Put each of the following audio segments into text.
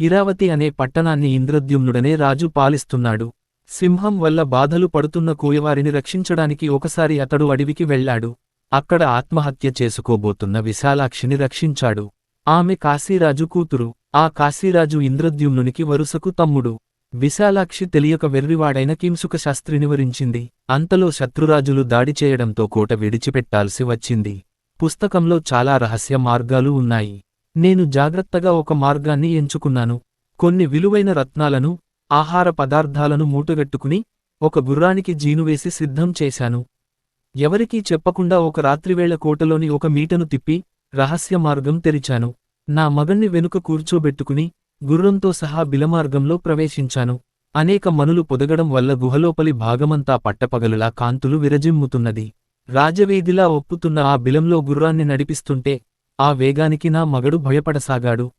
ఇరావతి అనే పట్టణాన్ని ఇంద్రద్యుమ్నుడనే రాజు పాలిస్తున్నాడు. సింహం వల్ల బాధలు పడుతున్న కూయవారిని రక్షించడానికి ఒకసారి అతడు అడవికి వెళ్ళాడు. అక్కడ ఆత్మహత్య చేసుకోబోతున్న విశాలాక్షిని రక్షించాడు. ఆమె కాశీరాజు కూతురు. ఆ కాశీరాజు ఇంద్రద్యుమ్నునికి వరుసకు తమ్ముడు. విశాలాక్షి తెలియక వెర్రివాడైన కింసుక శాస్త్రిని వరించింది. అంతలో శత్రురాజులు దాడి చేయడంతో కోట విడిచిపెట్టాల్సి వచ్చింది. పుస్తకంలో చాలా రహస్య మార్గాలు ఉన్నాయి. నేను జాగ్రత్తగా ఒక మార్గాన్ని ఎంచుకున్నాను. కొన్ని విలువైన రత్నాలను ఆహార పదార్థాలను మూటగట్టుకుని ఒక గుర్రానికి జీనువేసి సిద్ధం చేశాను. ఎవరికీ చెప్పకుండా ఒక రాత్రివేళ కోటలోని ఒక మీటను తిప్పి రహస్య మార్గం తెరిచాను. నా మగన్ని వెనుక కూర్చోబెట్టుకుని గుర్రంతో సహా బిలమార్గంలో ప్రవేశించాను. అనేక మనులు పొదగడం వల్ల గుహలోపలి భాగమంతా పట్టపగలులా కాంతులు విరజిమ్ముతున్నది. రాజవేదిలా ఒప్పుతున్న ఆ బిలంలో గుర్రాన్ని నడిపిస్తుంటే ఆ వేగానికి నా మగడు భయపడసాగాడు.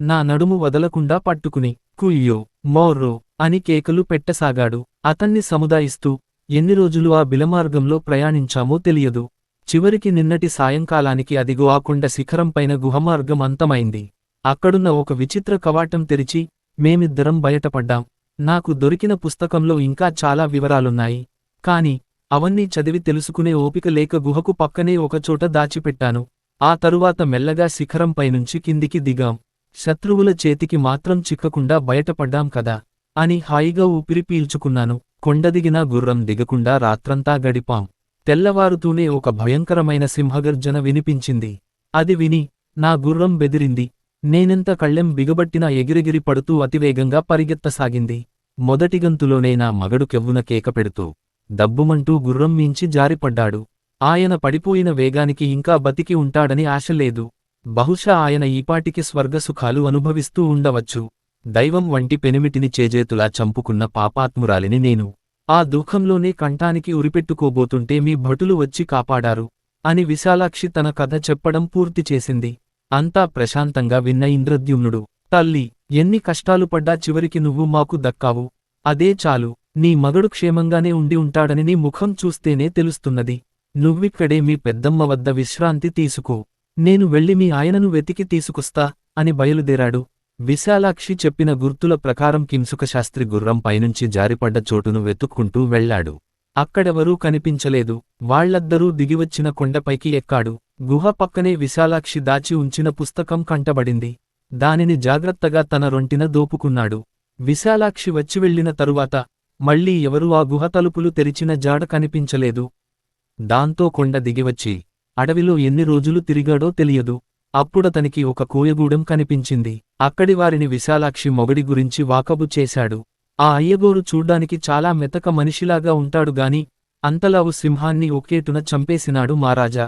నా నడుము వదలకుండా పట్టుకుని కుయ్యో మోర్రో అని కేకలు పెట్టసాగాడు. అతన్ని సముదాయిస్తూ ఎన్ని రోజులు ఆ బిలమార్గంలో ప్రయాణించామో తెలియదు. చివరికి నిన్నటి సాయంకాలానికి అదిగో ఆ కొండ శిఖరంపైన గుహమార్గం అంతమైంది. అక్కడున్న ఒక విచిత్ర కవాటం తెరిచి మేమిద్దరం బయటపడ్డాం. నాకు దొరికిన పుస్తకంలో ఇంకా చాలా వివరాలున్నాయి. కాని అవన్నీ చదివి తెలుసుకునే ఓపిక లేక గుహకు పక్కనే ఒకచోట దాచిపెట్టాను. ఆ తరువాత మెల్లగా శిఖరంపైనుంచి కిందికి దిగాం. శత్రువుల చేతికి మాత్రం చిక్కకుండా బయటపడ్డాం కదా అని హాయిగా ఊపిరి పీల్చుకున్నాను. కొండదిగినా గుర్రం దిగకుండా రాత్రంతా గడిపాం. తెల్లవారుతూనే ఒక భయంకరమైన సింహగర్జన వినిపించింది. అది విని నా గుర్రం బెదిరింది. నేనెంత కళ్ళెం బిగబట్టినా ఎగిరెగిరి పడుతూ అతివేగంగా పరిగెత్తసాగింది. మొదటిగంతులోనే నా మగడు కెవ్వున కేకపెడుతూ దబ్బుమంటూ గుర్రం మించి జారిపడ్డాడు. ఆయన పడిపోయిన వేగానికి ఇంకా బతికి ఉంటాడని ఆశలేదు బహుశా ఆయన ఈపాటికి స్వర్గసుఖాలు అనుభవిస్తూ ఉండవచ్చు. దైవం వంటి పెనిమిటిని చేజేతులా చంపుకున్న పాపాత్మురాలిని నేను. ఆ దుఃఖంలోనే కంఠానికి ఉరిపెట్టుకోబోతుంటే మీ భటులు వచ్చి కాపాడారు. అని విశాలాక్షి తన కథ చెప్పడం పూర్తి చేసింది. అంతా ప్రశాంతంగా విన్న ఇంద్రద్యుమ్నుడు. తల్లి ఎన్ని కష్టాలు పడ్డా చివరికి నువ్వు మాకు దక్కావు. అదే చాలు. నీ మగడు క్షేమంగానే ఉండి ఉంటాడని నీ ముఖం చూస్తేనే తెలుస్తున్నది. నువ్విక్కడే మీ పెద్దమ్మ వద్ద విశ్రాంతి తీసుకో. నేను వెళ్ళి మీ ఆయనను వెతికి తీసుకొస్తా అని బయలుదేరాడు. విశాలాక్షి చెప్పిన గుర్తుల ప్రకారం కింసుకశాస్త్రి గుర్రం పైనుంచి జారిపడ్డ చోటును వెతుక్కుంటూ వెళ్ళాడు. అక్కడెవరూ కనిపించలేదు. వాళ్ళద్దరూ దిగివచ్చిన కొండపైకి ఎక్కాడు. గుహ పక్కనే విశాలాక్షి దాచి ఉంచిన పుస్తకం కంటబడింది. దానిని జాగ్రత్తగా తన రొంటిన దోపుకున్నాడు. విశాలాక్షి వచ్చి వెళ్ళిన తరువాత మళ్ళీ ఎవరూ ఆ గుహ తలుపులు తెరిచిన జాడ కనిపించలేదు. దాంతో కొండ దిగివచ్చి అడవిలో ఎన్ని రోజులు తిరిగాడో తెలియదు. అప్పుడతనికి ఒక కూయగూడెం కనిపించింది. అక్కడి వారిని విశాలాక్షి మొగడి గురించి వాకబు చేశాడు. ఆ అయ్యగోరు చూడ్డానికి చాలా మెతక మనిషిలాగా ఉంటాడు గాని అంతలావు సింహాన్ని ఒకేటున చంపేసినాడు మారాజా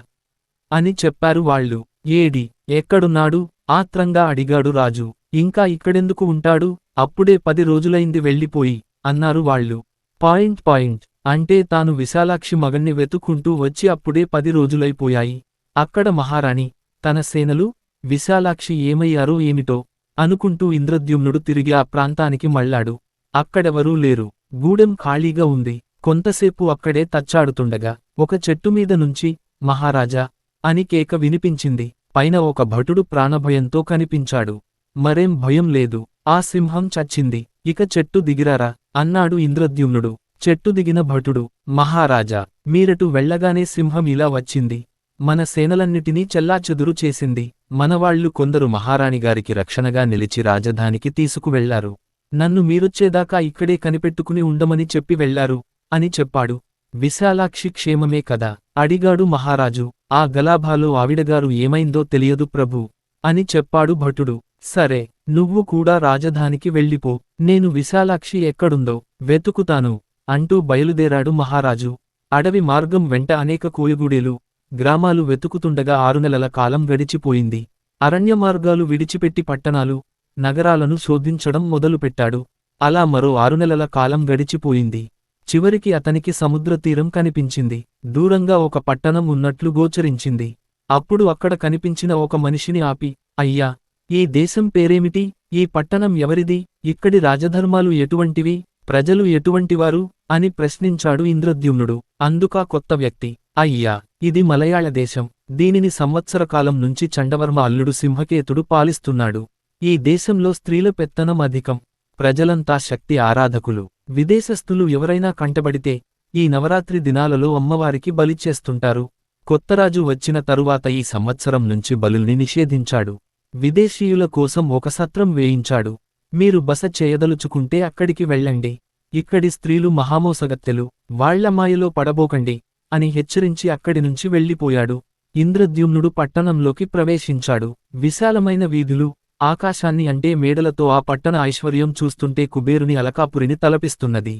అని చెప్పారు వాళ్ళు. ఏడి ఎక్కడున్నాడు? ఆత్రంగా అడిగాడు రాజు. ఇంకా ఇక్కడెందుకు ఉంటాడు? అప్పుడే పది రోజులైంది వెళ్ళిపోయి అన్నారు వాళ్ళు. Point point. అంటే తాను విశాలాక్షి మగణ్ణి వెతుక్కుంటూ వచ్చి అప్పుడే పది రోజులైపోయాయి. అక్కడ మహారాణి తన సేనలు విశాలాక్షి ఏమయ్యారో ఏమిటో అనుకుంటూ ఇంద్రద్యుమ్నుడు తిరిగి ఆ ప్రాంతానికి మళ్ళాడు. అక్కడెవరూ లేరు. గూడెం ఖాళీగా ఉంది. కొంతసేపు అక్కడే తచ్చాడుతుండగా ఒక చెట్టుమీద నుంచి మహారాజా అని కేక వినిపించింది. పైన ఒక భటుడు ప్రాణభయంతో కనిపించాడు. మరేం భయం లేదు. ఆ సింహం చచ్చింది. ఇక చెట్టు దిగిరారా అన్నాడు ఇంద్రద్యుమ్నుడు. చెట్టు దిగిన భటుడు మహారాజా మీరటు వెళ్ళగానే సింహం ఇలా వచ్చింది. మన సేనలన్నిటినీ చెల్లాచెదురు చేసింది. మనవాళ్ళు కొందరు మహారాణిగారికి రక్షణగా నిలిచి రాజధానికి తీసుకువెళ్ళారు. నన్ను మీరొచ్చేదాకా ఇక్కడే కనిపెట్టుకుని ఉండమని చెప్పి వెళ్ళారు అని చెప్పాడు. విశాలాక్షి క్షేమమే కదా అడిగాడు మహారాజు. ఆ గలాభాలో ఆవిడగారు ఏమైందో తెలియదు ప్రభు అని చెప్పాడు భటుడు. సరే నువ్వు కూడా రాజధానికి వెళ్ళిపో. నేను విశాలాక్షి ఎక్కడుందో వెతుకుతాను. అంటూ బయలుదేరాడు మహారాజు. అడవి మార్గం వెంట అనేక కోయగూడేలు గ్రామాలు వెతుకుతుండగా ఆరు నెలల కాలం గడిచిపోయింది. అరణ్య మార్గాలు విడిచిపెట్టి పట్టణాలు నగరాలను శోధించడం మొదలుపెట్టాడు. అలా మరో ఆరు నెలల కాలం గడిచిపోయింది. చివరికి అతనికి సముద్రతీరం కనిపించింది. దూరంగా ఒక పట్టణం ఉన్నట్లు గోచరించింది. అప్పుడు అక్కడ కనిపించిన ఒక మనిషిని ఆపి అయ్యా ఈ దేశం పేరేమిటి? ఈ పట్టణం ఎవరిది? ఇక్కడి రాజధర్మాలు ఎటువంటివి? ప్రజలు ఎటువంటివారు? అని ప్రశ్నించాడు ఇంద్రద్యుమ్నుడు. అందుకా కొత్త వ్యక్తి. అయ్యా ఇది మలయాళ దేశం. దీనిని సంవత్సరకాలం నుంచి చండవర్మ అల్లుడు సింహకేతుడు పాలిస్తున్నాడు. ఈ దేశంలో స్త్రీల పెత్తనం అధికం. ప్రజలంతా శక్తి ఆరాధకులు. విదేశస్థులు ఎవరైనా కంటబడితే ఈ నవరాత్రి దినాలలో అమ్మవారికి బలి చేస్తుంటారు. కొత్తరాజు వచ్చిన తరువాత ఈ సంవత్సరం నుంచి బలుల్ని నిషేధించాడు. విదేశీయుల కోసం ఒక సత్రం వేయించాడు. మీరు బస చేయదలుచుకుంటే అక్కడికి వెళ్ళండి. ఇక్కడి స్త్రీలు మహామోసగత్తెలు వాళ్ళ మాయలో పడబోకండి అని హెచ్చరించి అక్కడి నుంచి వెళ్ళిపోయాడు. ఇంద్రద్యుమ్నుడు పట్టణంలోకి ప్రవేశించాడు. విశాలమైన వీధులు ఆకాశాన్ని అంటే మేడలతో ఆ పట్టణ ఐశ్వర్యం చూస్తుంటే కుబేరుని అలకాపురిని తలపిస్తున్నది.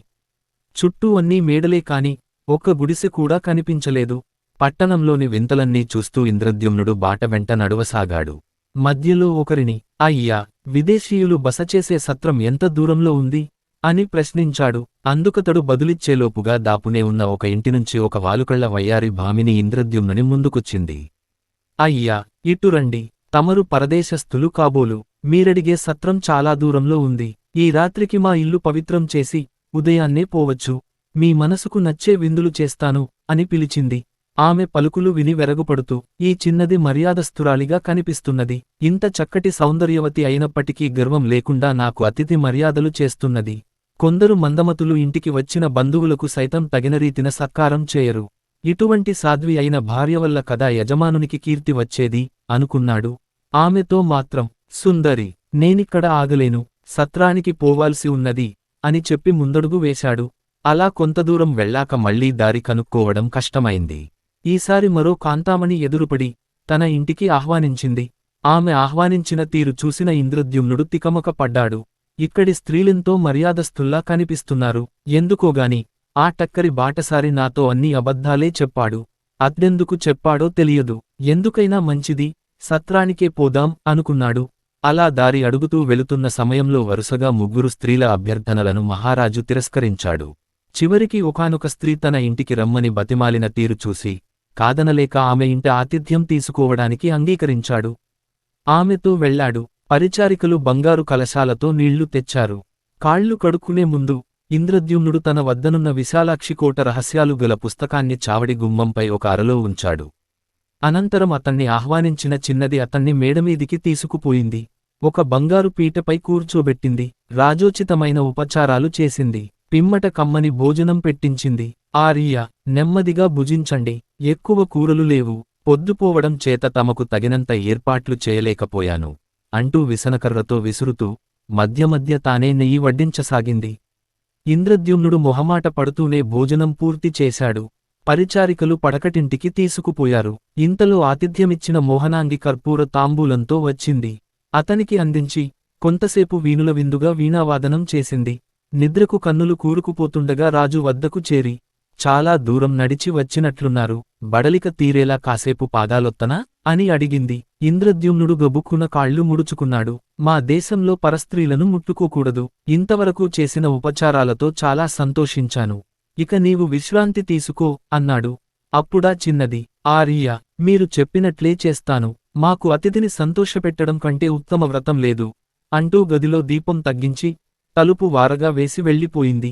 చుట్టూ అన్నీ మేడలే కాని ఒక్క గుడిసె కూడా కనిపించలేదు. పట్టణంలోని వింతలన్నీ చూస్తూ ఇంద్రద్యుమ్నుడు బాట వెంట నడువసాగాడు. మధ్యలో ఒకరిని అయ్యా విదేశీయులు బస చేసే సత్రం ఎంత దూరంలో ఉంది? అని ప్రశ్నించాడు. అందుకతడు బదులిచ్చేలోపుగా దాపునే ఉన్న ఒక ఇంటినుంచి ఒక వాలుకళ్ళ వయ్యారి భామిని ఇంద్రద్యుమ్నుని ముందుకొచ్చింది. అయ్యా ఇటురండి తమరు పరదేశస్థులు కాబోలు. మీరడిగే సత్రం చాలా దూరంలో ఉంది. ఈ రాత్రికి మా ఇల్లు పవిత్రం చేసి ఉదయాన్నే పోవచ్చు. మీ మనసుకు నచ్చే విందులు చేస్తాను అని పిలిచింది. ఆమె పలుకులు విని వెరగుపడుతూ ఈ చిన్నది మర్యాదస్థురాలిగా కనిపిస్తున్నది. ఇంత చక్కటి సౌందర్యవతి అయినప్పటికీ గర్వం లేకుండా నాకు అతిథి మర్యాదలు చేస్తున్నది. కొందరు మందమతులు ఇంటికి వచ్చిన బంధువులకు సైతం తగిన రీతిన సత్కారం చేయరు. ఇటువంటి సాధ్వి అయిన భార్య వల్ల కదా యజమానునికి కీర్తి వచ్చేది? అనుకున్నాడు. ఆమెతో మాత్రం సుందరి నేనిక్కడ ఆగలేను. సత్రానికి పోవాల్సి ఉన్నది అని చెప్పి ముందడుగు వేశాడు. అలా కొంత దూరం వెళ్ళాక మళ్ళీ దారి కనుక్కోవడం కష్టమైంది. ఈసారి మరో కాంతామణి ఎదురుపడి తన ఇంటికి ఆహ్వానించింది. ఆమె ఆహ్వానించిన తీరు చూసిన ఇంద్రద్యుమ్నుడు తికమక పడ్డాడు. ఇక్కడి స్త్రీలెంతో మర్యాదస్తుల్లా కనిపిస్తున్నారు. ఎందుకోగాని ఆ టక్కరి బాటసారి నాతో అన్ని అబద్ధాలే చెప్పాడు. అద్దెందుకు చెప్పాడో తెలియదు. ఎందుకైనా మంచిది సత్రానికే పోదాం అనుకున్నాడు. అలా దారి అడుగుతూ వెళుతున్న సమయంలో వరుసగా ముగ్గురు స్త్రీల అభ్యర్థనలను మహారాజు తిరస్కరించాడు. చివరికి ఒకానొక స్త్రీ తన ఇంటికి రమ్మని బతిమాలిన తీరు చూసి కాదనలేక ఆమె ఇంట ఆతిథ్యం తీసుకోవడానికి అంగీకరించాడు. ఆమెతో వెళ్ళాడు. పరిచారికలు బంగారు కలశాలతో నీళ్ళు తెచ్చారు. కాళ్ళు కడుక్కునే ముందు ఇంద్రద్యుమ్నుడు తన వద్దనున్న విశాలాక్షికోట రహస్యాలు గల పుస్తకాన్ని చావడి గుమ్మంపై ఒక అరలో ఉంచాడు. అనంతరం అతన్ని ఆహ్వానించిన చిన్నది అతన్ని మేడమీదికి తీసుకుపోయింది. ఒక బంగారు పీటపై కూర్చోబెట్టింది. రాజోచితమైన ఉపచారాలు చేసింది. పిమ్మట కమ్మని భోజనం పెట్టించింది. ఆర్య నెమ్మదిగా భుజించండి. ఎక్కువ కూరలు లేవు. పొద్దుపోవడం చేత తమకు తగినంత ఏర్పాట్లు చేయలేకపోయాను. అంటూ విసనకర్రతో విసురుతూ మధ్య మధ్య తానే నెయ్యి వడ్డించసాగింది. ఇంద్రద్యుమ్నుడు మొహమాట పడుతూనే భోజనం పూర్తి చేశాడు. పరిచారికలు పడకటింటికి తీసుకుపోయారు. ఇంతలో ఆతిథ్యమిచ్చిన మోహనాంగి కర్పూర తాంబూలంతో వచ్చింది. అతనికి అందించి కొంతసేపు వీణుల విందుగా వీణావాదనం చేసింది. నిద్రకు కన్నులు కూరుకుపోతుండగా రాజు వద్దకు చేరి చాలా దూరం నడిచి వచ్చినట్లున్నారు. బడలిక తీరేలా కాసేపు పాదాలొత్తనా? అని అడిగింది. ఇంద్రద్యుమ్నుడు గబుక్కున కాళ్ళు ముడుచుకున్నాడు. మా దేశంలో పరస్త్రీలను ముట్టుకోకూడదు. ఇంతవరకు చేసిన ఉపచారాలతో చాలా సంతోషించాను. ఇక నీవు విశ్రాంతి తీసుకో అన్నాడు. అప్పుడా చిన్నది. ఆర్య మీరు చెప్పినట్లే చేస్తాను. మాకు అతిథిని సంతోషపెట్టడం కంటే ఉత్తమ వ్రతం లేదు. అంటూ గదిలో దీపం తగ్గించి తలుపు వారగా వేసి వెళ్ళిపోయింది.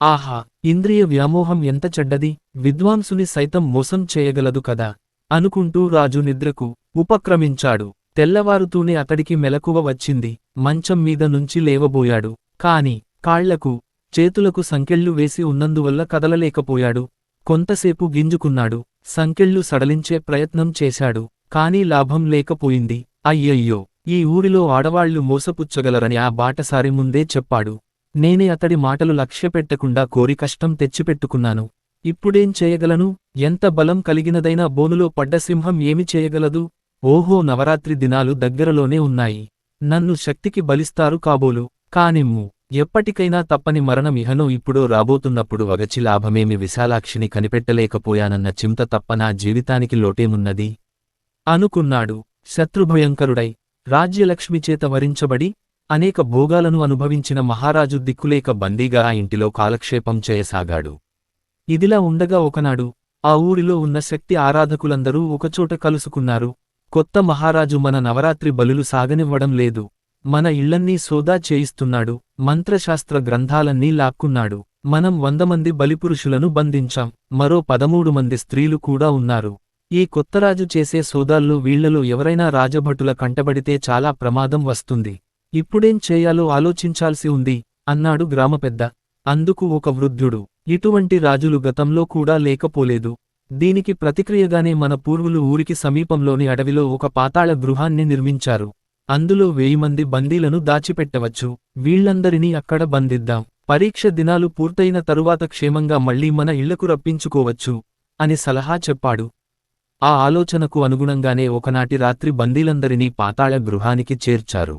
ఆహా! ఇంద్రియ వ్యామోహం ఎంత చెడ్డది విద్వాంసుని సైతం మోసం చేయగలదు కదా అనుకుంటూ రాజు నిద్రకు ఉపక్రమించాడు. తెల్లవారుతూనే అతడికి మెలకువ వచ్చింది మంచం మీద నుంచి లేవబోయాడు. కాని కాళ్ళకు చేతులకు సంకెళ్ళు వేసి ఉన్నందువల్ల కదలలేకపోయాడు. కొంతసేపు గింజుకున్నాడు సంకెళ్ళు సడలించే ప్రయత్నం చేశాడు. కానీ లాభం లేకపోయింది. అయ్యయ్యో ఈ ఊరిలో ఆడవాళ్ళు మోసపుచ్చగలరని ఆ బాటసారి ముందే చెప్పాడు. నేనే అతడి మాటలు లక్ష్యపెట్టకుండా కోరి కష్టం తెచ్చిపెట్టుకున్నాను. ఇప్పుడేం చేయగలను? ఎంత బలం కలిగినదైనా బోనులో పడ్డ సింహం ఏమి చేయగలదు? ఓహో నవరాత్రి దినాలు దగ్గరలోనే ఉన్నాయి. నన్ను శక్తికి బలిస్తారు కాబోలు. కానిమ్ము ఎప్పటికైనా తప్పని మరణం ఇహనో ఇప్పుడో రాబోతున్నప్పుడు వగచి లాభమేమి విశాలాక్షిని కనిపెట్టలేకపోయానన్న చింత తప్ప నా జీవితానికి లోటేమున్నది? అనుకున్నాడు. శత్రుభయంకరుడై రాజ్యలక్ష్మిచేత వరించబడి అనేక భోగాలను అనుభవించిన మహారాజు దిక్కులేక బందీగా ఆ ఇంటిలో కాలక్షేపం చేయసాగాడు. ఇదిలా ఉండగా ఒకనాడు ఆ ఊరిలో ఉన్న శక్తి ఆరాధకులందరూ ఒకచోట కలుసుకున్నారు. కొత్త మహారాజు మన నవరాత్రి బలులు సాగనివ్వడం లేదు. మన ఇళ్ళన్నీ సోదా చేయిస్తున్నాడు. మంత్రశాస్త్ర గ్రంథాలన్నీ లాక్కున్నాడు. మనం వంద మంది బలిపురుషులను బంధించాం. మరో పదమూడు మంది స్త్రీలు కూడా ఉన్నారు. ఈ కొత్తరాజు చేసే సోదాల్లో వీళ్ళలో ఎవరైనా రాజభటుల కంటబడితే చాలా ప్రమాదం వస్తుంది. ఇప్పుడేం చేయాలో ఆలోచించాల్సి ఉంది అన్నాడు గ్రామపెద్ద అందుకు ఒక వృద్ధుడు ఇటువంటి రాజులు గతంలో కూడా లేకపోలేదు. దీనికి ప్రతిక్రియగానే మన పూర్వులు ఊరికి సమీపంలోని అడవిలో ఒక పాతాళ గృహాన్ని నిర్మించారు. అందులో వెయ్యి మంది బందీలను దాచిపెట్టవచ్చు. వీళ్ళందరినీ అక్కడ బంధిద్దాం. పరీక్ష దినాలు పూర్తయిన తరువాత క్షేమంగా మళ్ళీ మన ఇళ్ళకు రప్పించుకోవచ్చు అని సలహా చెప్పాడు. ఆ ఆలోచనకు అనుగుణంగానే ఒకనాటి రాత్రి బందీలందరినీ పాతాళ గృహానికి చేర్చారు.